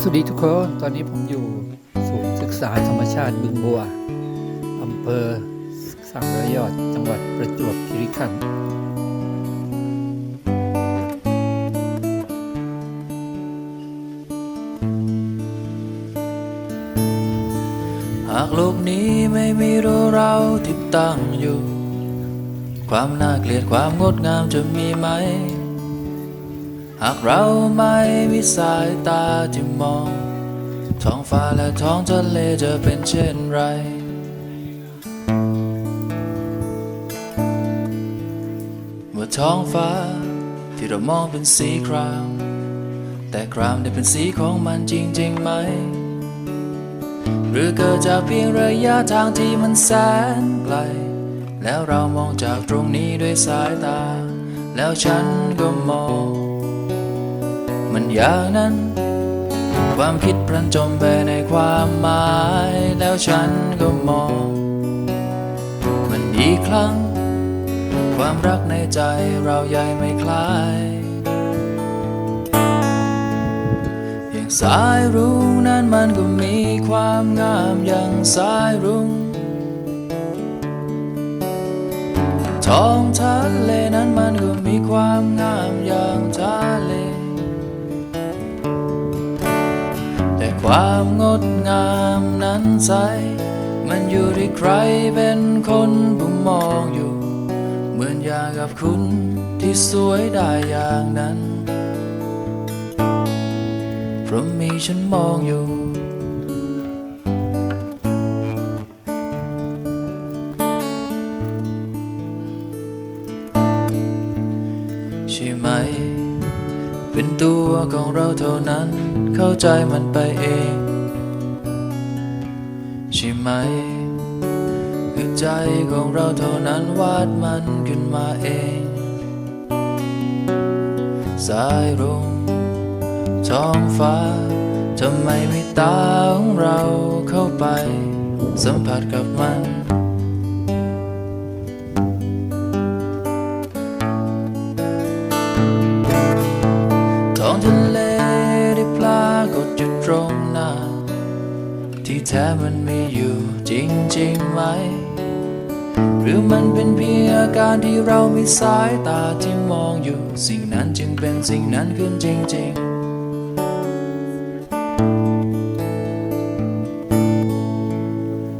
สวัสดีทุกคน ตอนนี้ผมอยู่ศูนย์ศึกษาธรรมชาติบึงบัวอำเภอสังระยอด จังหวัดประจวบคีรีขันธ์หากโลกนี้ไม่มีเราเราที่ตั้งอยู่ ความน่าเกลียดความงดงามจะมีไหม หากเราไม่มีสายตาที่มอง ท้องฟ้าและท้องทะเลจะเป็นเช่นไร เมื่อท้องฟ้าที่เรามองเป็นสีคราม แต่ครามได้เป็นสีของมันจริงๆไหม หรือเกิดจากเพียงระยะทางที่มันแสนไกล แล้วเรามองจากตรงนี้ด้วยสายตา แล้วฉันก็มอง มันอย่างนั้น ความคิดพลันจมไปในความหมาย แล้วฉันก็มอง มันอีกครั้ง ความรักในใจเราใหญ่ไม่คล้ายอย่างสายรุ้งนั้นมันก็มีความงามอย่างสายรุ้งท้องทะเลนั้นมันก็มีความงามอย่างทะเล ความงดงามนั้นใส มันอยู่ที่ใครเป็นคนผู้มองอยู่ เหมือนอย่างกับคุณที่สวยได้อย่างนั้นเพราะมีฉันมองอยู่ใช่ไหม เป็นตัวของเราเท่านั้น เข้าใจมันไปเองใช่ไหมคือใจของเราเท่านั้นวาดมันขึ้นมาเอง สายรุ้งท้องฟ้าทำไมไม่ตาของเราเข้าไป สัมผัสกับมัน ตรงหน้า ที่แท้มันมีอยู่จริงๆไหม หรือมันเป็นเพียงอาการที่เรามีสายตาที่มองอยู่ สิ่งนั้นจึงเป็นสิ่งนั้นขึ้นจริงๆ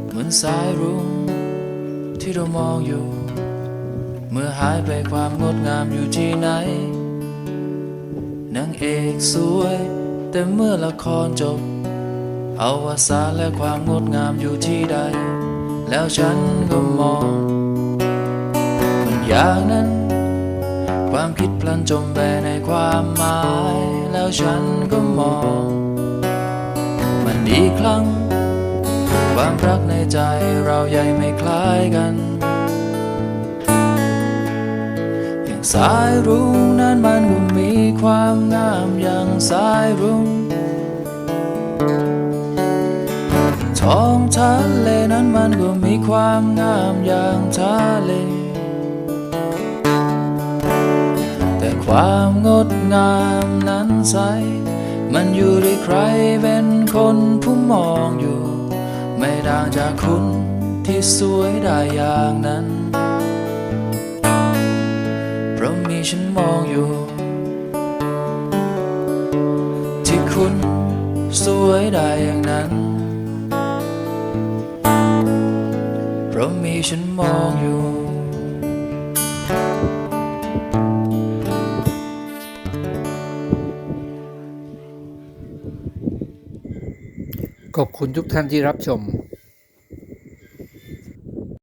เหมือนสายรุ้งที่เรามองอยู่ เมื่อหายไปความงดงามอยู่ที่ไหนนางเอกสวย แต่เมื่อละครจบเอาวสานและความงดงามอยู่ที่ใด แล้วฉันก็มองมันอย่างนั้น ความคิดพลันจมไปในความหมาย แล้วฉันก็มอง มันอีกครั้ง ความรักในใจเราใหญ่ไม่คล้ายกัน สายรุ้งนั้นมันก็มีความงามอย่างสายรุ้งท้องทะเลนั้นมันก็มีความงามอย่างทะเล แต่ความงดงามนั้นใส มันอยู่ที่ใครเป็นคนผู้มองอยู่ ไม่ต่างจากคุณที่สวยได้อย่างนั้น ฉันมองอยู่ ที่คุณสวยได้อย่างนั้น เพราะมีฉันมองอยู่ขอบคุณทุกท่านที่รับชม